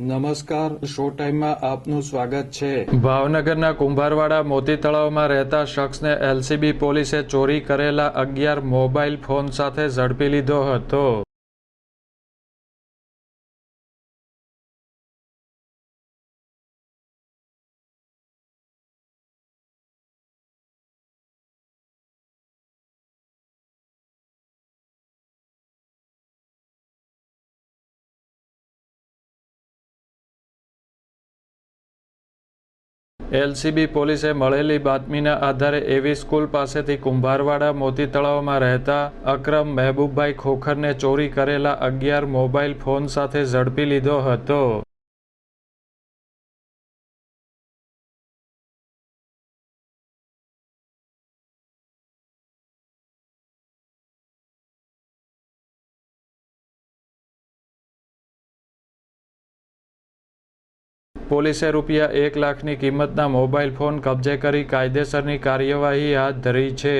નમસ્કાર શો ટાઈમમાં આપનું સ્વાગત છે. ભાવનગરના કુંભારવાડા મોતી તળાવમાં રહેતા શખ્સને એલસીબી પોલીસે ચોરી કરેલા અગિયાર મોબાઈલ ફોન સાથે ઝડપી લીધો હતો. એલસીબી પોલીસે મળેલી બાતમીના આધારે એવી સ્કૂલ પાસેથી કુંભારવાડા મોતી તળાવમાં રહેતા અક્રમ મહેબૂબભાઈ ખોખરને ચોરી કરેલા અગિયાર મોબાઈલ ફોન સાથે ઝડપી લીધો હતો. પોલીસે રૂપિયા એક લાખની કિંમતના મોબાઈલ ફોન કબજે કરી કાયદેસરની કાર્યવાહી હાથ ધરી છે.